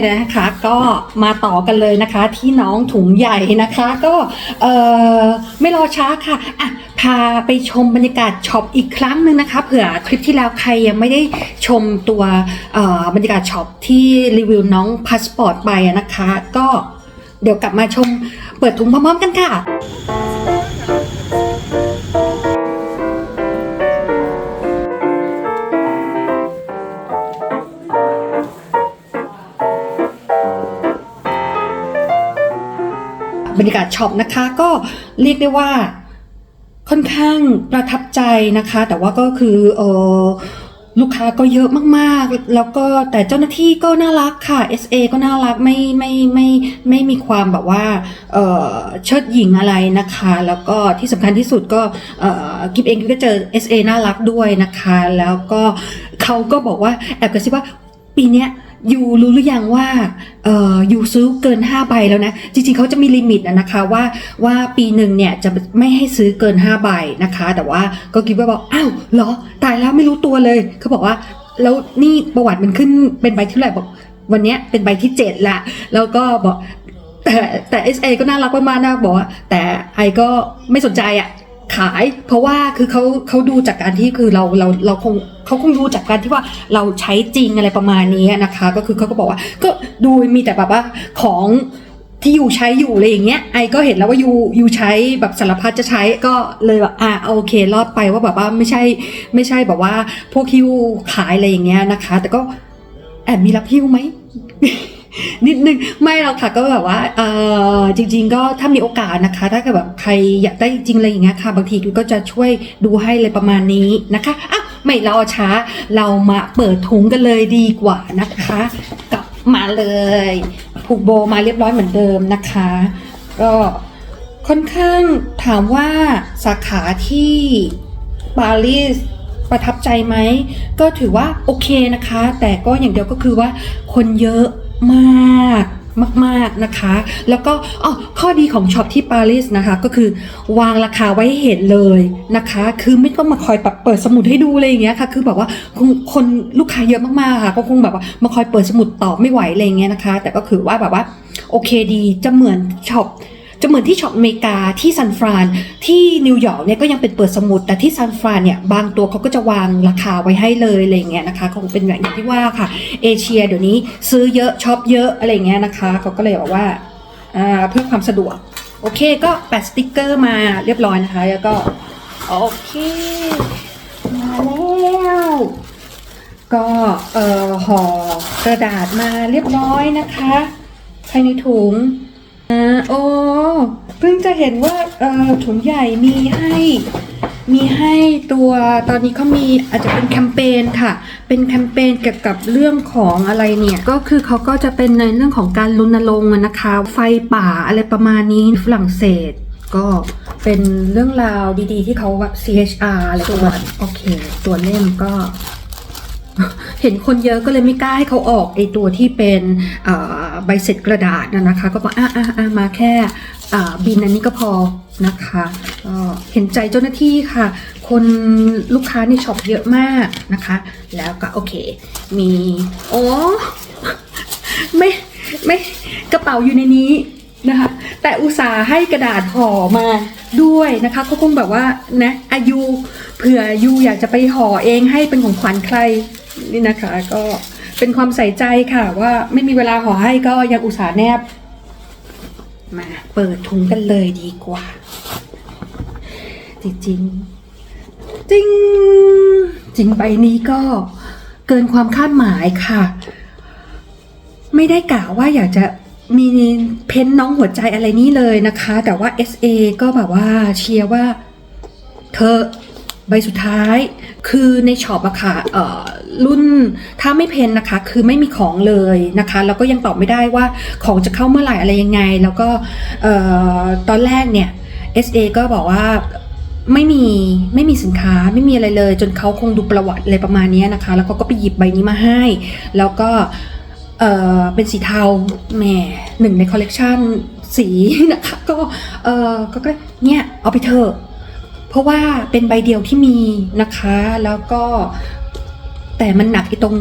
เลยนะคะ ก็มาต่อกันเลยนะคะ ที่น้องถุงใหญ่นะคะ ก็เออไม่รอช้าค่ะอะพาไปชมบรรยากาศช็อปอีกครั้งหนึ่งนะคะเผื่อคลิปที่แล้วใครยังไม่ได้ชมตัวเอ่อบรรยากาศช็อปที่รีวิวน้องพาสปอร์ตไปนะคะ ก็เดี๋ยวกลับมาชมเปิดถุงพร้อมๆกันค่ะ บรรยากาศช็อปนะคะ ก็เรียกได้ว่าค่อนข้างประทับใจนะคะ แต่ว่าก็คือเออลูกค้าก็เยอะมากๆ แล้วก็แต่เจ้าหน้าที่ก็น่ารักค่ะ SA ก็น่ารักไม่ไม่ไม่ไม่มีความแบบว่าเออเชิดหญิงอะไรนะคะ แล้วก็ที่สำคัญที่สุดก็เออกิฟเองก็เจอ SA น่ารักด้วยนะคะ แล้วก็เขาก็บอกว่าแอบกระซิบว่าปีเนี้ย ยูรู้หรือยังว่าเอ่อยูซื้อเกิน5ใบแล้วนะ จริงๆเขาจะมีลิมิตนะนะคะว่าว่าปีหนึ่งเนี่ยจะไม่ให้ซื้อเกิน5ใบนะคะ แต่ว่าก็คิดว่าบอกอ้าวเหรอตายแล้วไม่รู้ตัวเลยเขาบอกว่าแล้วนี่ประวัติมันขึ้นเป็นใบที่เท่าไหร่บอกวันเนี้ยเป็นใบที่ 7 ละ แล้วก็บอกแต่แต่ SA ก็น่ารักมากๆนะบอกว่าแต่ไอก็ไม่สนใจอะ ขาย เพราะว่าคือเขาเขาดูจากการที่คือเราเราเราคงเขาคงดูจากการที่ว่าเราใช้จริงอะไรประมาณนี้นะคะ ก็คือเขาก็บอกว่า ก็ดูมีแต่แบบว่าของที่อยู่ใช้อยู่อะไรอย่างเงี้ยไอก็เห็นแล้วว่ายูยูใช้แบบสารพัดจะใช้ก็เลยแบบอ่าโอเครอดไปว่าแบบว่าไม่ใช่ไม่ใช่แบบว่าพวกฮิวขายอะไรอย่างเงี้ยนะคะ แต่ก็แอบมีรับฮิวไหม นิดนึงไม่หรอกค่ะก็แบบว่าเออจริง ๆ ก็ถ้ามีโอกาสนะคะ ถ้าเกิดแบบใครอยากได้จริงอะไรอย่างเงี้ยค่ะ บางทีก็จะช่วยดูให้เลยประมาณนี้นะคะอะไม่รอช้าเรามาเปิดถุงกันเลยดีกว่านะคะกลับมาเลยผูกโบมาเรียบร้อยเหมือนเดิมนะคะ ก็ค่อนข้างถามว่าสาขาที่ปารีสประทับใจไหม ก็ถือว่าโอเคนะคะ แต่ก็อย่างเดียวก็คือว่าคนเยอะ มากมากๆนะคะ แล้วก็อ๋อข้อดีของช็อปที่ปารีสนะคะ ก็คือวางราคาไว้เห็นเลยนะคะ คือไม่ต้องมาคอยแบบเปิดสมุดให้ดูอะไรอย่างเงี้ยค่ะ คือแบบว่าคงคนลูกค้าเยอะมากๆค่ะ ก็คงแบบว่ามาคอยเปิดสมุดตอบไม่ไหวอะไรอย่างเงี้ยนะคะ แต่ก็คือว่าแบบว่าโอเคดีจะเหมือนช็อป จะเหมือนที่ช็อปอเมริกาที่ซันฟรานที่นิวยอร์กเนี่ยก็ยังเป็นเปิดสมุด แต่ที่ซันฟรานเนี่ยบางตัวเขาก็จะวางราคาไว้ให้เลยอะไรอย่างเงี้ยนะคะคงเป็นอย่างที่ว่าค่ะ เอเชียเดี๋ยวนี้ซื้อเยอะช็อปเยอะอะไรเงี้ยนะคะเขาก็เลยบอกว่าเพื่อความสะดวก โอเคก็แปะสติกเกอร์มาเรียบร้อยนะคะ แล้วก็ โอเค มาแล้ว ก็เอ่อห่อกระดาษมาเรียบร้อยนะคะภายในถุง โอ้เพิ่งจะเห็นว่าเออถุงใหญ่มีให้มีให้ตัวตอนนี้เขามีอาจจะเป็นแคมเปญค่ะ เป็นแคมเปญเกี่ยวกับเรื่องของอะไรเนี่ย ก็คือเขาก็จะเป็นในเรื่องของการรณรงค์นะคะ ไฟป่าอะไรประมาณนี้ฝรั่งเศส ก็เป็นเรื่องราวดีๆ ที่เขาแบบ CHR อะไรประมาณโอเค ตัวเล่มก็ เห็นคนเยอะก็เลยไม่กล้าให้เขาออกไอตัวที่เป็นใบเสร็จกระดาษนะคะ ก็บอกอะอะอะมาแค่บินอันนี้ก็พอนะคะเห็นใจเจ้าหน้าที่ค่ะ คนลูกค้าในช็อปเยอะมากนะคะ แล้วก็โอเค มีโอ้ไม่ไม่กระเป๋าอยู่ในนี้นะคะ แต่อุตส่าห์ให้กระดาษห่อมาด้วยนะคะเขาคงแบบว่านะอายุเผื่อยูอยากจะไปห่อเองให้เป็นของขวัญใคร นี่นะคะก็เป็นความใส่ใจค่ะว่าไม่มีเวลาห่อให้ก็ยังอุตส่าห์แนบ มาเปิดถุงกันเลยดีกว่า จริงจริงจริงจริงใบนี้ก็เกินความคาดหมายค่ะ ไม่ได้กล่าวว่าอยากจะมีเพ้นน้องหัวใจอะไรนี้เลยนะคะ แต่ว่า SA ก็แบบว่าเชียร์ว่า เธอ ใบสุดท้ายคือในช็อปอะค่ะเอ่อรุ่นถ้าไม่เพนนะคะ คือไม่มีของเลยนะคะ แล้วก็ยังตอบไม่ได้ว่าของจะเข้าเมื่อไหร่อะไรยังไง แล้วก็ตอนแรกเนี่ย SA ก็บอกว่าไม่มีไม่มีสินค้าไม่มีอะไรเลย จนเขาคงดูประวัติอะไรประมาณนี้นะคะ แล้วเขาก็ไปหยิบใบนี้มาให้ แล้วก็เออเป็นสีเทาแหมหนึ่งในคอลเลกชันสีนะคะก็เออก็ก็เนี่ยเอาไปเถอะ เพราะว่าเป็นใบเดียวที่มีนะคะ แล้วก็แต่มันหนักไอ้ตรง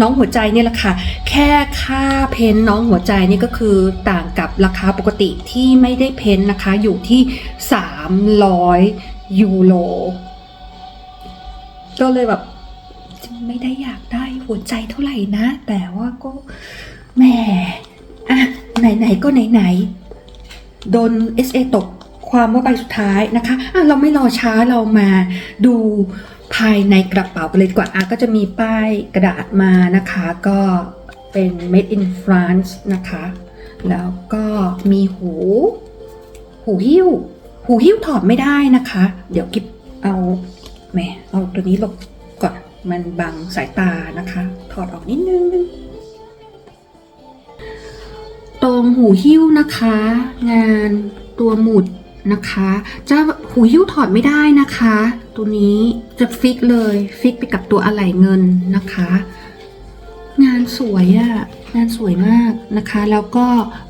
น้องหัวใจเนี่ยแหละค่ะ แค่ค่าเพ้นน้องหัวใจนี่ก็คือต่างกับราคาปกติที่ไม่ได้เพ้นนะคะ อยู่ที่ 300 ยูโรก็เลยแบบไม่ได้อยากได้หัวใจเท่าไหร่นะ แต่ว่าก็แหมอะไหนๆก็ไหนๆโดน SA ตก ความว่าใบสุดท้ายนะคะะเราไม่รอช้าเรามาดูภายในกระเป๋ากันเลยดีกว่าอะก็จะมีป้ายกระดาษมานะคะ ก็เป็น made in France นะคะ แล้วก็มีหู หูหิ้ว หูหิ้วถอดไม่ได้นะคะ เดี๋ยวกิบเอาแหมเอาตัวนี้ลบก่อนมันบังสายตานะคะ ถอดออกนิดนึงตรงหูหิ้วนะคะ งานตัวหมุด นะคะ จะหูหิ้วถอดไม่ได้นะคะ ตัวนี้จะฟิกเลยฟิกไปกับตัวอะไหล่เงินนะคะ งานสวยอะงานสวยมากนะคะ แล้วก็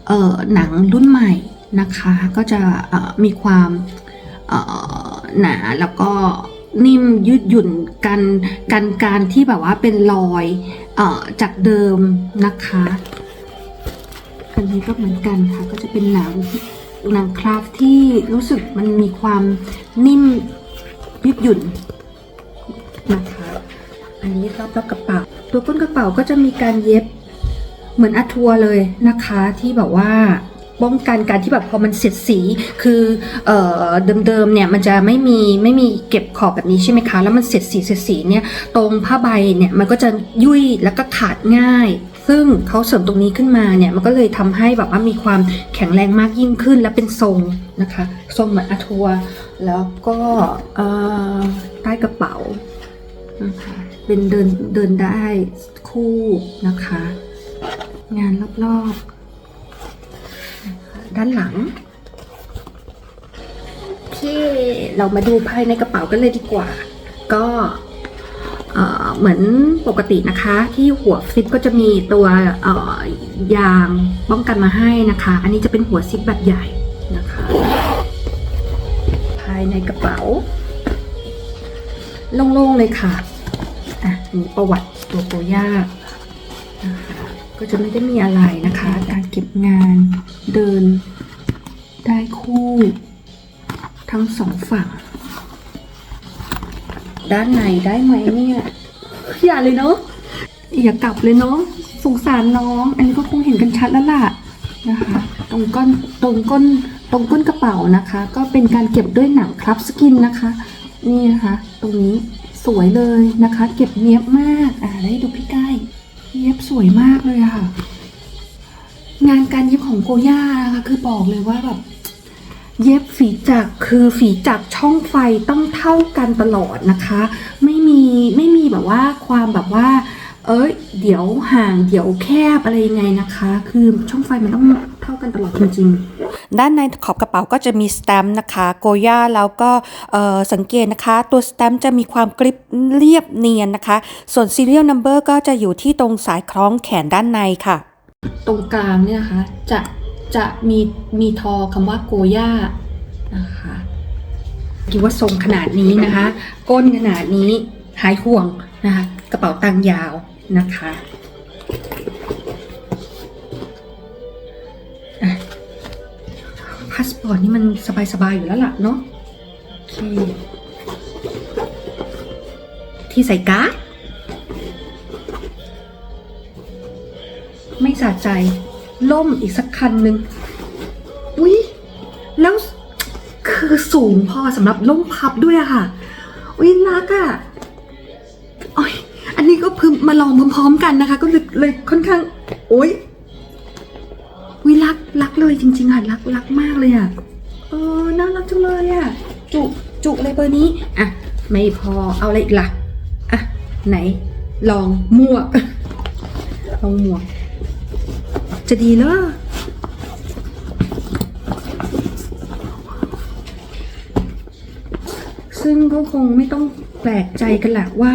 เออหนังรุ่นใหม่นะคะ ก็จะมีความหนาแล้วก็นิ่มยืดหยุ่นกันกันการที่แบบว่าเป็นรอยเออจากเดิมนะคะ อันนี้ก็เหมือนกันค่ะ ก็จะเป็นหนัง หนังคราฟที่รู้สึกมันมีความนิ่มยืดหยุ่นนะคะอันนี้รอบรอบกระเป๋า ตัวก้นกระเป๋าก็จะมีการเย็บเหมือนอาทัวร์เลยนะคะที่แบบว่าป้องกันการที่แบบพอมันเสียดสีคือเอ่อเดิมๆเนี่ยมันจะไม่มีไม่มีเก็บขอบแบบนี้ใช่ไหมคะ แล้วมันเสียดสีเสียดสีเนี่ยตรงผ้าใบเนี่ยมันก็จะยุ่ยแล้วก็ขาดง่าย ซึ่งเขาเสริมตรงนี้ขึ้นมาเนี่ยมันก็เลยทำให้แบบว่ามีความแข็งแรงมากยิ่งขึ้นและเป็นทรงนะคะทรงเหมือนอาทัวร์แล้วก็ใต้กระเป๋านะคะเป็นเดินเดินได้คู่นะคะ งานรอบๆด้านหลังโอเคเรามาดูภายในกระเป๋ากันเลยดีกว่า ก็ เหมือนปกตินะคะ ที่หัวซิปก็จะมีตัวยางป้องกันมาให้นะคะ อันนี้จะเป็นหัวซิปแบบใหญ่นะคะ ภายในกระเป๋า โล่งๆเลยค่ะอะอันนี้ประวัติตัวโกย่านะคะก็จะไม่ได้มีอะไรนะคะ การเก็บงานเดินได้คู่ ทั้งสองฝั่ง ด้านในได้ไหมเนี่ย อย่าเลยเนาะอย่ากลับเลยเนาะสงสารน้อง อันนี้ก็คงเห็นกันชัดแล้วล่ะนะคะ ตรงก้นตรงก้นตรงก้นกระเป๋านะคะ ก็เป็นการเก็บด้วยหนังคลับสกินนะคะ นี่นะคะ ตรงนี้สวยเลยนะคะ เก็บเนียบมากอ่าได้ดูพี่ใกล้เนียบสวยมากเลยค่ะ งานการเย็บของโกย่านะคะคือบอกเลยว่าแบบ เย็บฝีจักรคือฝีจักรช่องไฟต้องเท่ากันตลอดนะคะ ไม่มีไม่มีแบบว่าความแบบว่า เอ้ยเดี๋ยวห่างเดี๋ยวแคบอะไรยังไงนะคะ คือช่องไฟมันต้องเท่ากันตลอดจริง ๆ ด้านในขอบกระเป๋าก็จะมีสแตมป์นะคะโกย่าแล้วก็เอ่อสังเกตนะคะ ตัวสแตมป์จะมีความกริบเรียบเนียนนะคะ ส่วน serial number ก็จะอยู่ที่ตรงสายคล้องแขนด้านในค่ะ ตรงกลางเนี่ยนะคะจะ จะมีมีทอคำว่าโกย่านะคะคิดว่าทรงขนาดนี้นะคะ ก้นขนาดนี้หายห่วงนะคะ กระเป๋าตังค์ยาวนะคะอะพาสปอร์ตนี่มันสบายๆอยู่แล้วล่ะเนาะโอเคที่ใส่การ์ดไม่สะใจ ล่มอีกสักคันหนึ่งอุ๊ยแล้วคือสูงพอสำหรับล่มพับด้วยอะค่ะ อุ๊ยรักอะอ้ยอันนี้ก็พึมมาลองพร้อมๆกันนะคะ ก็เลยเลยค่อนข้าง โอ๊ยวิรักรักเลยจริงๆค่ะรักรักมากเลยอะเออน่ารักจังเลยอะจุจุอะไรเบอร์นี้อะไม่พอเอาอะไรอีกล่ะอะไหน ลองหมวกลองหมวก จะดีเหรอซึ่งก็คงไม่ต้องแปลกใจกันแหละว่า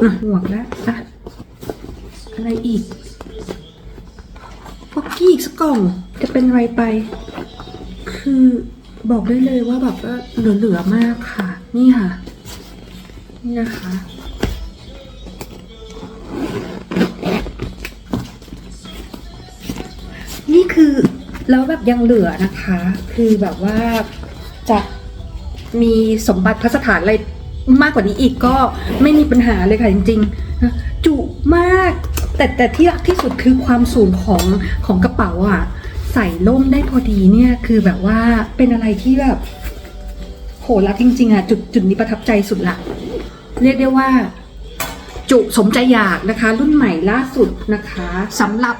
อะหวกแล้วอะอะไรอีกพ็อกกี้อีกสักกล่องจะเป็นอะไรไป คือบอกได้เลยว่าแบบว่าเหลือๆมากค่ะ นี่ค่ะ นี่นะคะ แล้วแบบยังเหลือนะคะ คือแบบว่าจะมีสมบัติพระสถานอะไรมากกว่านี้อีกก็ไม่มีปัญหาเลยค่ะจริงๆ จุมาก แต่แต่ที่รักที่สุดคือความสูงของของกระเป๋าอะ ใส่ล่มได้พอดีเนี่ยคือแบบว่าเป็นอะไรที่แบบโหรักจริง ๆอะจุดจุดนี้ประทับใจสุดละเรียกได้ว่า จุสมใจอยากนะคะ รุ่นใหม่ล่าสุดนะคะสำหรับ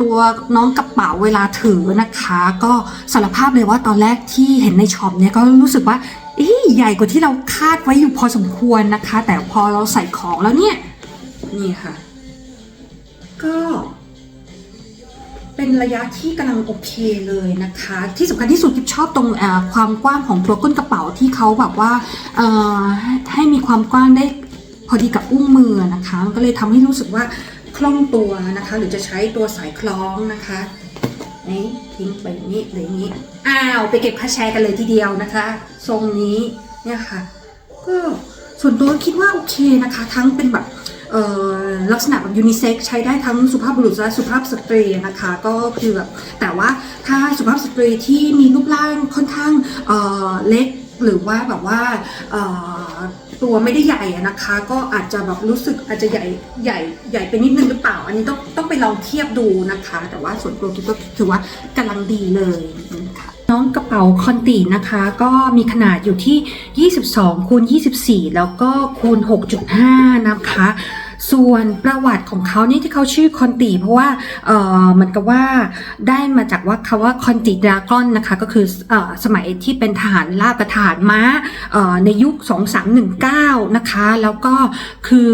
ตัวน้องกระเป๋าเวลาถือนะคะ ก็สารภาพเลยว่าตอนแรกที่เห็นในช็อปเนี่ยก็รู้สึกว่าอใหญ่กว่าที่เราคาดไว้อยู่พอสมควรนะคะ แต่พอเราใส่ของแล้วเนี่ย นี่ค่ะ ก็ เป็นระยะที่กำลังโอเคเลยนะคะ ที่สำคัญที่สุดที่ชอบตรงความกว้างของตัวก้นกระเป๋าที่เขาแบบว่าให้ให้มีความกว้างได้พอดีกับอุ้งมือนะคะมันก็เลยทำให้รู้สึกว่า คล่องตัวนะคะ หรือจะใช้ตัวสายคล้องนะคะนี่ทิ้งไปอย่างนี้หรืออย่างนี้ อ้าวไปเก็บผ้าแชร์กันเลยทีเดียวนะคะ ทรงนี้เนี่ยค่ะ ก็ส่วนตัวคิดว่าโอเคนะคะ ทั้งเป็นแบบลักษณะแบบยูนิเซ็กใช้ได้ทั้งสุภาพบุรุษและสุภาพสตรีนะคะ ก็คือแบบแต่ว่าถ้าสุภาพสตรีที่มีรูปร่างค่อนข้างเเล็ก หรือว่าแบบว่าตัวไม่ได้ใหญ่นะคะ ก็อาจจะแบบรู้สึกอาจจะใหญ่ใหญ่ใหญ่ไปนิดนึงหรือเปล่า อันนี้ต้องต้องไปลองเทียบดูนะคะ แต่ว่าส่วนตัวคิดว่าถือว่ากำลังดีเลยนะคะน้องกระเป๋าคอนตินะคะก็มีขนาดอยู่ที่ 22คูณ24 แล้วก็คูณ 6.5 นะคะ ส่วนประวัติของเขานี่ที่เขาชื่อคอนติ เพราะว่าเออเหมือนกับว่าได้มาจากว่าคาว่าคอนติดรากอนนะคะก็คือเออสมัยที่เป็นทหารราบกับทหารม้าเอ่อในยุค 2319 นะคะ แล้วก็คือ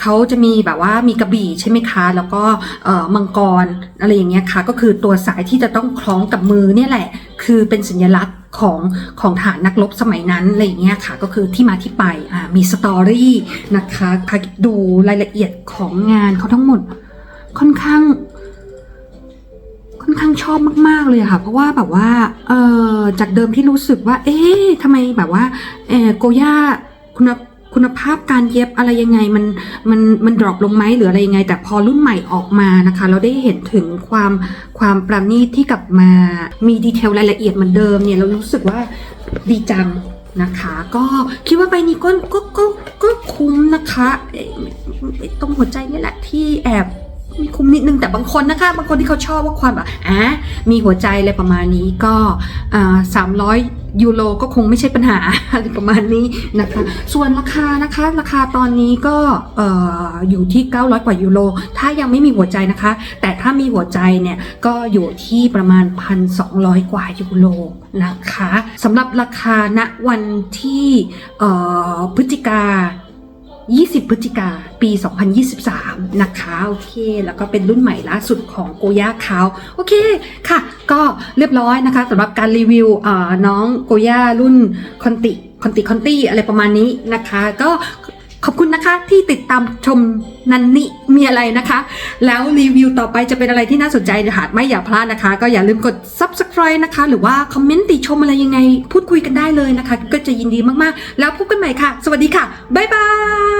เขาจะมีแบบว่ามีกระบี่ใช่ไหมคะ แล้วก็เออมังกรอะไรอย่างเงี้ยค่ะก็คือตัวสายที่จะต้องคล้องกับมือเนี่ยแหละ คือเป็นสัญลักษณ์ ของของฐานนักรบสมัยนั้นอะไรอย่างเงี้ยค่ะก็คือที่มาที่ไปอ่ามีสตอรี่นะคะพาดูรายละเอียดของงานเขาทั้งหมดค่อนข้าง ค่อนข้างชอบมาก ๆ เลยค่ะ เพราะว่าแบบว่าเออจากเดิมที่รู้สึกว่า เอ๊ะทำไมแบบว่าเออโกย่าคุณ คุณภาพการเย็บอะไรยังไงมันมันมันดรอปลงไหมหรืออะไรยังไง แต่พอรุ่นใหม่ออกมานะคะ เราได้เห็นถึงความความประณีตที่กลับมามีดีเทลรายละเอียดเหมือนเดิมเนี่ยเรารู้สึกว่าดีจังนะคะ ก็คิดว่าใบนี้ก็ก็ก็ก็คุ้มนะคะเอ๊ะตรงหัวใจนี่แหละที่แอบ มีคุ้มนิดนึงแต่บางคนนะคะ บางคนที่เขาชอบว่าความแบบอะมีหัวใจอะไรประมาณนี้ก็สามร้อยยูโรก็คงไม่ใช่ปัญหาอะไรประมาณนี้นะคะ ส่วนราคานะคะ ราคาตอนนี้ก็ออยู่ที่ 900 กว่ายูโร ถ้ายังไม่มีหัวใจนะคะ แต่ถ้ามีหัวใจเนี่ยก็อยู่ที่ประมาณ 1,200 กว่ายูโรนะคะสำหรับราคาณวันที่พฤศจิกา 20 พฤศจิกาปี 2023 นะคะ โอเค แล้วก็เป็นรุ่นใหม่ล่าสุดของโกย่าเขาโอเคค่ะ ก็เรียบร้อยนะคะสำหรับการรีวิวน้องโกย่ารุ่นคอนติคอนติคอนตี้อะไรประมาณนี้นะคะ ก็ ขอบคุณนะคะที่ติดตามชมนันนี่มีอะไรนะคะ แล้วรีวิวต่อไปจะเป็นอะไรที่น่าสนใจหากไม่อยากพลาดนะคะ ก็อย่าลืมกด subscribe นะคะ หรือว่าคอมเมนต์ติชมอะไรยังไง พูดคุยกันได้เลยนะคะ ก็จะยินดีมากๆ แล้วพบกันใหม่ค่ะ สวัสดีค่ะ บ๊ายบาย